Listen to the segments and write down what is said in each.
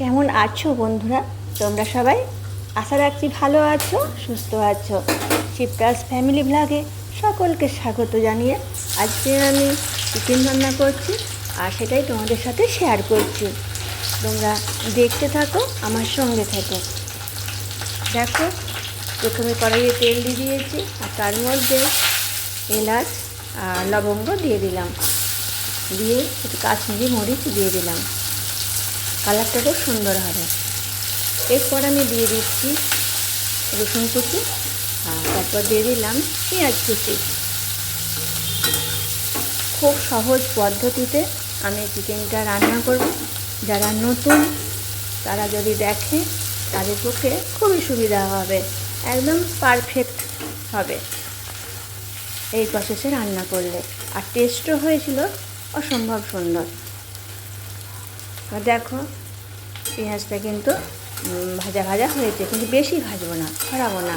কেমন আছো বন্ধুরা? তোমরা সবাই? আশা রাখছি ভালো আছো, সুস্থ আছো। শিবরাজ ফ্যামিলি ব্লগে সকলকে স্বাগত জানিয়ে আজকে আমি চিকেন রান্না করছি আর সেটাই তোমাদের সাথে শেয়ার করছি। তোমরা দেখতে থাকো, আমার সঙ্গে থাকো। দেখো, প্রথমে কড়াইয়ে তেল দিয়ে দিয়েছি আর তার মধ্যে এলাচ আর লবঙ্গ দিয়ে দিলাম। দিয়ে একটু কাশ্মীরি মরিচ দিয়ে দিলাম। কালারটা খুব সুন্দর হবে। এরপর আমি দিয়ে দিচ্ছি রসুন কুচি, আর তারপর দিয়ে দিলাম পেঁয়াজ কুচি। খুব সহজ পদ্ধতিতে আমি চিকেনটা রান্না করব। যারা নতুন, তারা যদি দেখে, তাদের পক্ষে খুবই সুবিধা হবে, একদম পারফেক্ট হবে। এই প্রসেসে রান্না করলে। আর টেস্টও হয়েছিল অসম্ভব সুন্দর। দেখো পেঁয়াজটা কিন্তু ভাজা ভাজা হয়েছে কিন্তু বেশি ভাজবো না ছড়াবো না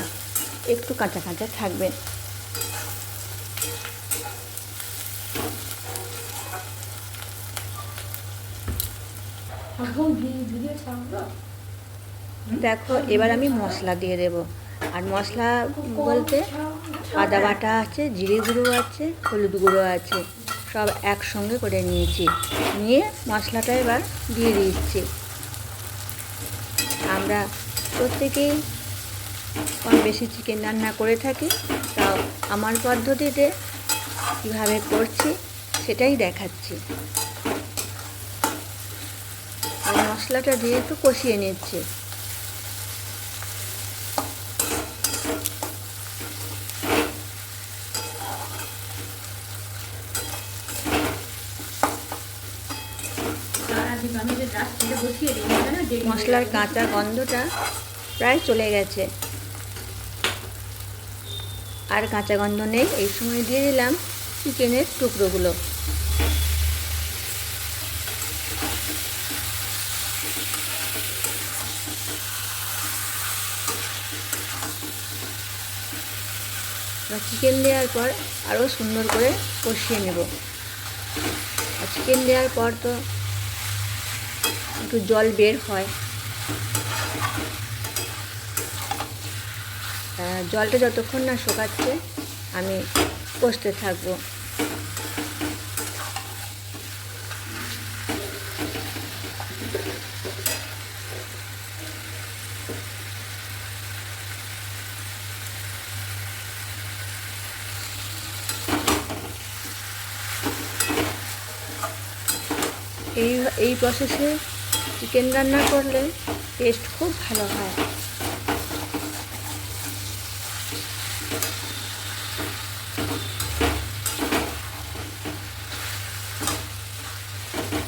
একটু কাঁচা কাঁচা থাকবে। দেখো এবার আমি মশলা দিয়ে দেব। আর মশলা বলতে আদা বাটা আছে জিরে গুঁড়ো আছে হলুদ গুঁড়ো আছে। সব একসঙ্গে করে নিয়েছি। নিয়ে মশলাটা এবার দিয়ে দিচ্ছি। আমরা প্রত্যেকেই কম বেশি চিকেন রান্না করে থাকি, তাও আমার পদ্ধতিতে কীভাবে করছি সেটাই দেখাচ্ছি। মশলাটা দিয়ে একটু কষিয়ে নিচ্ছি। মশলার কাঁচা গন্ধটা প্রায় চলে গেছে। আর কাঁচা গন্ধ নেই, এই সময় দিয়ে দিলাম চিকেনের টুকরোগুলো। চিকেন দেওয়ার পর আরও সুন্দর করে কষিয়ে নেব। চিকেন দেওয়ার পর তো একটু জল বের হয়। জলটা যতক্ষণ না শুকাচ্ছে আমি কষতে থাকব। এই এই প্রসেসে চিকেন রান্না করলে টেস্ট খুব ভালো হয়।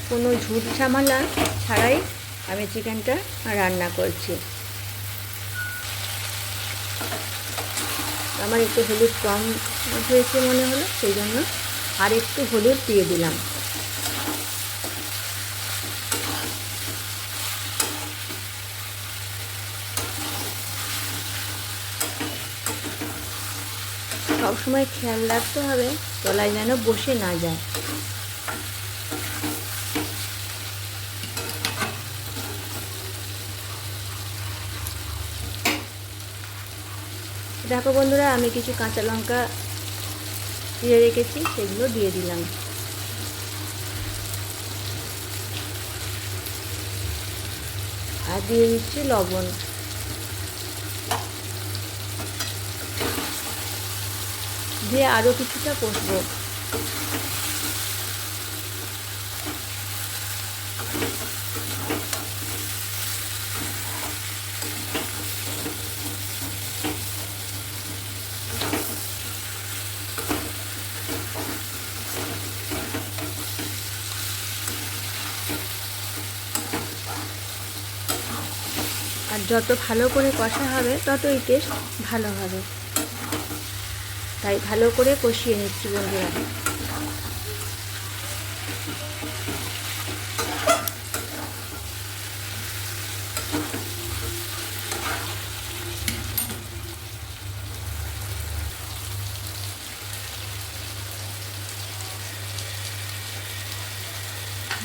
কোনো ঝুট ঝামেলা ছাড়াই আমি চিকেনটা রান্না করছি। আমার একটু হলুদ কম হয়েছে মনে হলো, সেই জন্য আর একটু হলুদ দিয়ে দিলাম। সবসময় খেয়াল রাখতে হবে তলায় যেন বসে না যায়। দেখো বন্ধুরা, আমি কিছু কাঁচা লঙ্কা দিয়ে রেখেছি, সেগুলো দিয়ে দিলাম। আর দিয়ে দিচ্ছি লবণ। দিয়ে আরও কিছুটা কষবো আর যত ভালো করে কষা হবে ততই টেস্ট ভালো হবে। তাই ভালো করে কষিয়ে নিচ্ছি বন্ধুরা।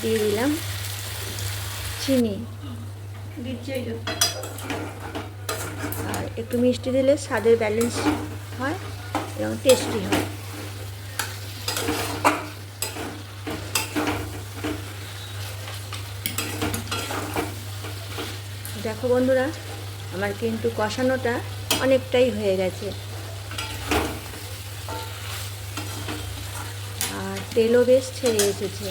দিয়ে দিলাম চিনি। আর একটু মিষ্টি দিলে স্বাদের ব্যালেন্স হয়। এবং টেস্টি হয়। দেখো বন্ধুরা, আমার কিন্তু কষানোটা অনেকটাই হয়ে গেছে। আর তেলও বেশ ছেড়ে এসেছে।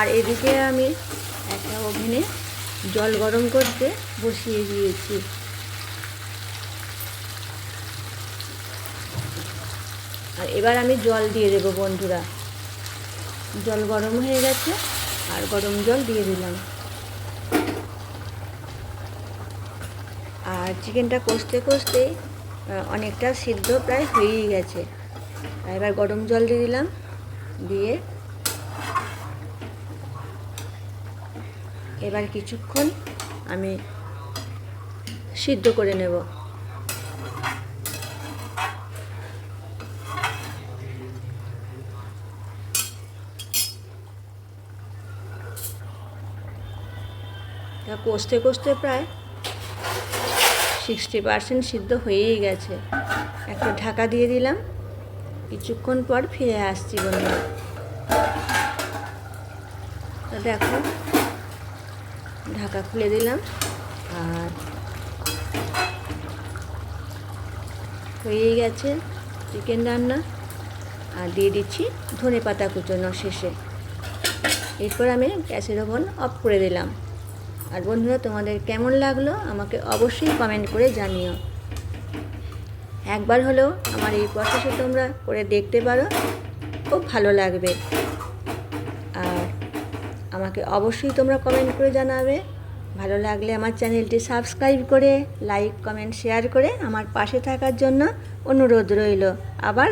আর এদিকে আমি একটা ওভেনে জল গরম করতে বসিয়ে দিয়েছি। আর এবার আমি জল দিয়ে দেবো বন্ধুরা। জল গরম হয়ে গেছে আর গরম জল দিয়ে দিলাম। আর চিকেনটা কষতে কষতে অনেকটা সিদ্ধ প্রায় হয়েই গেছে। এবার গরম জল দিয়ে দিলাম। দিয়ে এবার কিছুক্ষণ আমি সিদ্ধ করে নেব। কষতে কষতে প্রায় সিক্সটি পার্সেন্ট সিদ্ধ হয়েই গেছে। একটা ঢাকা দিয়ে দিলাম। কিছুক্ষণ পর ফিরে আসছি বন্ধুরা। দেখো ঢাকা খুলে দিলাম। আর হয়েই গেছে চিকেন রান্না। আর দিয়ে দিচ্ছি ধনে পাতা কুচোনো শেষে। এরপর আমি গ্যাসের ওভেন অফ করে দিলাম। আর বন্ধুরা, তোমাদের কেমন লাগল আমাকে অবশ্যই কমেন্ট করে জানিও। একবার হলেও আমার এই প্রসেসে তোমরা করে দেখতে পারো। খুব ভালো লাগবে। আমাকে অবশ্যই তোমরা কমেন্ট করে জানাবে। ভালো লাগলে আমার চ্যানেলটি সাবস্ক্রাইব করে লাইক কমেন্ট শেয়ার করে আমার পাশে থাকার জন্য অনুরোধ রইল। আবার